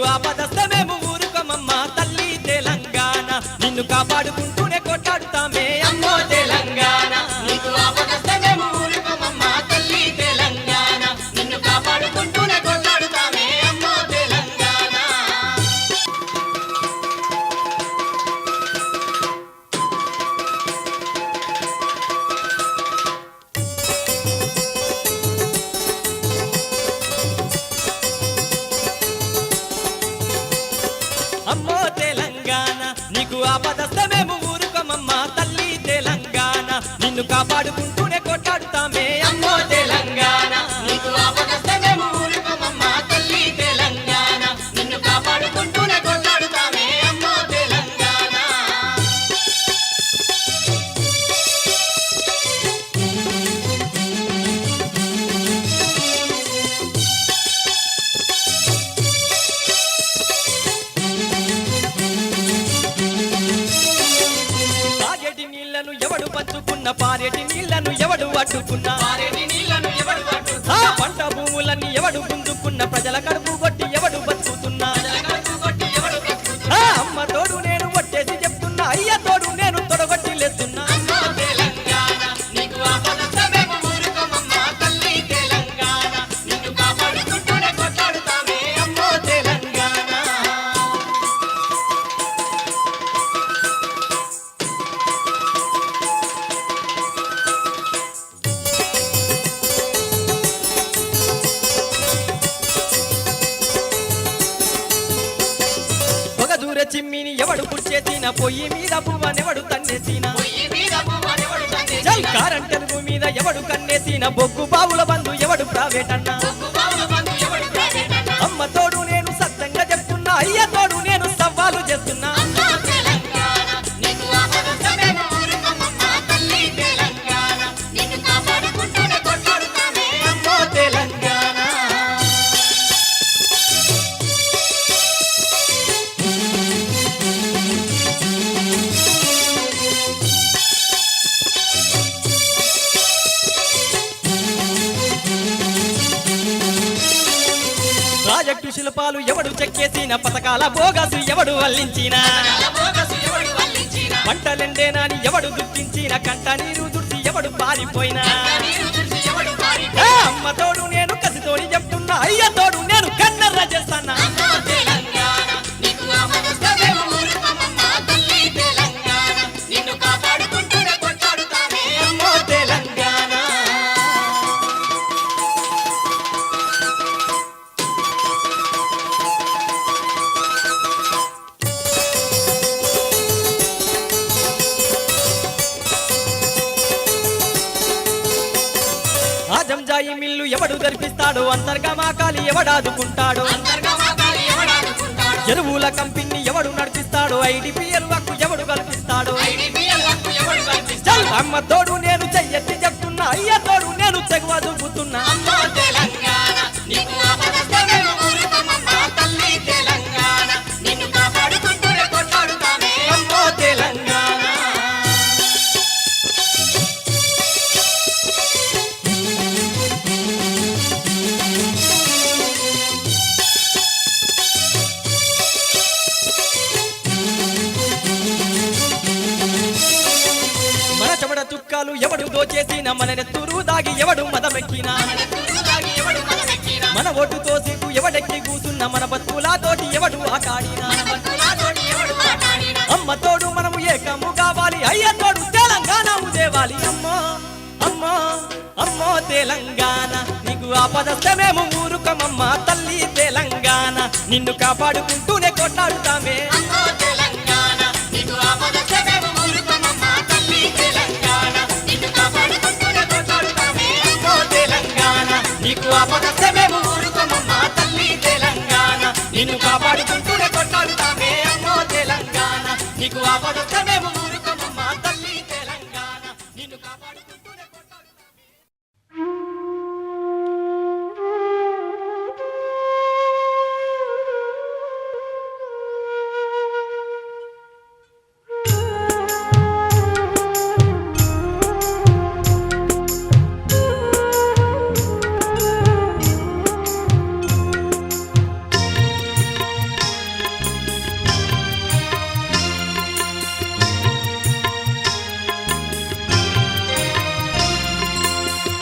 నీకు ఆపదస్తే తల్లి తెలంగాణ నిన్ను కాపాడుకుంటూ నీకు ఆపదస్తే మేము ఊరుకోమమ్మ. తల్లి తెలంగాణ నిన్ను కాపాడుకుంటూనే పంచుకున్న పారేటి నీళ్ళను ఎవడు అడ్డుకున్నా? పంట భూములన్నీ ఎవడు గుంజుకున్న? ప్రజల కడుపు చిమ్మిని ఎవడు పుట్టేసిన పొయ్యి మీద పువ్వనెవడు తన్నేసిన? పొయ్యి మీద పువ్వనెవడు తన్నేసిన? జల్ కారంటెలుగు మీద ఎవడు కన్నేసిన? బొగ్గు బావుల బంధు ఎవడు ప్రావేటన్నా? ప్రాజెక్టు శిల్పాలు ఎవడు చెక్కేసిన? పథకాల బోగసు ఎవడు వల్లించిన? బోగసు ఎవడు పంటలెండేనాని ఎవడు గుర్తించిన కంట నీరు దుర్చి ఎవడు పారిపోయినా? అమ్మ తోడు నేను కసితోడి చెప్తున్నా అయ్య తోడు నేను కన్నర్ర చేస్తానా? ఆ జంజాయి మిల్లు ఎవడు జరిపిస్తాడు? అంతర్గమాకాలి ఎవడాదుకుంటాడు అంతర్గమాకాలి ఎవడాడుకుంటాడు ఎరువుల కంపెనీ ఎవడు నడిపిస్తాడు? ఐడిపిఎల్ వక్కు ఎవడు కల్పిస్తాడు? అమ్మ తోడు నేను చెయ్యెత్తి చెప్తున్నా అయ్య తోడు నేను తెగువ చూపుతున్నా చెమడ ఎవడు దోచేసిన మన దాగి ఎవడు మదమెక్కినా? మన ఓటుతో సీటు ఎవడెక్కి కూసున్న మన బతుకులాతోటి ఎవడు ఆకాడినా? బతులాతోటి ఎవడు అమ్మ తోడు మనము ఏకము కావాలి అయ్య తోడు తెలంగాణ దేవాలి అమ్మా అమ్మా అమ్మో తెలంగాణ నీకు ఆపదస్తే మేము ఊరుకమమ్మ తల్లి తెలంగాణ. నిన్ను కాపాడుకుంటూనే కొట్లాడుతామే. నీకు ఆపదస్తే మేము ఊరుకమమ్మ తల్లి తెలంగాణ. నిన్ను కాపాడుకుంటూనే కొట్లాడుతామే అమ్మో తెలంగాణ. నీకు ఆపదస్తే